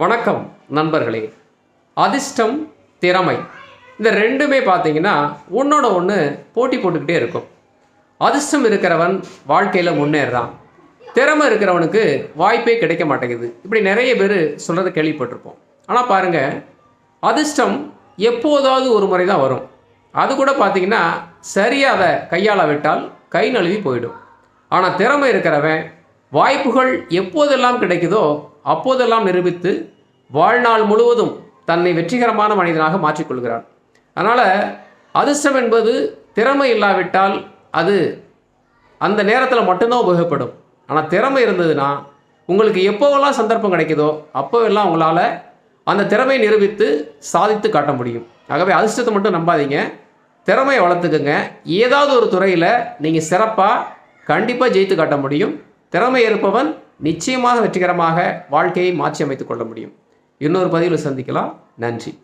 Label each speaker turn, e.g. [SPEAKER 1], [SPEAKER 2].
[SPEAKER 1] வணக்கம் நண்பர்களே. அதிர்ஷ்டம் திறமை. இந்த ரெண்டுமே பார்த்தீங்கன்னா ஒன்றோட ஒன்று போட்டி போட்டுக்கிட்டே இருக்கும். அதிர்ஷ்டம் இருக்கிறவன் வாழ்க்கையில் முன்னேறான். திறமை இருக்கிறவனுக்கு வாய்ப்பே கிடைக்க மாட்டேங்குது. இப்படி நிறைய பேர் சொல்கிறத கேள்விப்பட்டிருப்போம். ஆனால் பாருங்கள் அதிர்ஷ்டம் எப்போதாவது ஒரு முறை தான் வரும். அது கூட பார்த்திங்கன்னா சரியாக அதை கையாளாவிட்டால் கை நழுவி போயிடும். ஆனால் திறமை இருக்கிறவன் வாய்ப்புகள் எப்போதெல்லாம் கிடைக்குதோ அப்போதெல்லாம் நிரூபித்து வாழ்நாள் முழுவதும் தன்னை வெற்றிகரமான மனிதனாக மாற்றிக்கொள்கிறான். அதனால் அதிர்ஷ்டம் என்பது திறமை இல்லாவிட்டால் அது அந்த நேரத்தில் மட்டும்தான் உபயோகப்படும். ஆனால் திறமை இருந்ததுன்னா உங்களுக்கு எப்போவெல்லாம் சந்தர்ப்பம் கிடைக்குதோ அப்போவெல்லாம் உங்களால் அந்த திறமையை நிரூபித்து சாதித்து காட்ட முடியும். ஆகவே அதிர்ஷ்டத்தை மட்டும் நம்பாதீங்க. திறமையை வளர்த்துக்குங்க. ஏதாவது ஒரு துறையில் நீங்கள் சிறப்பாக கண்டிப்பாக ஜெயித்து காட்ட முடியும். திறமை இருப்பவன் நிச்சயமாக வெற்றிகரமாக வாழ்க்கையை மாற்றி அமைத்துக் கொள்ள முடியும். இன்னொரு பதிவில் சந்திக்கலாம். நன்றி.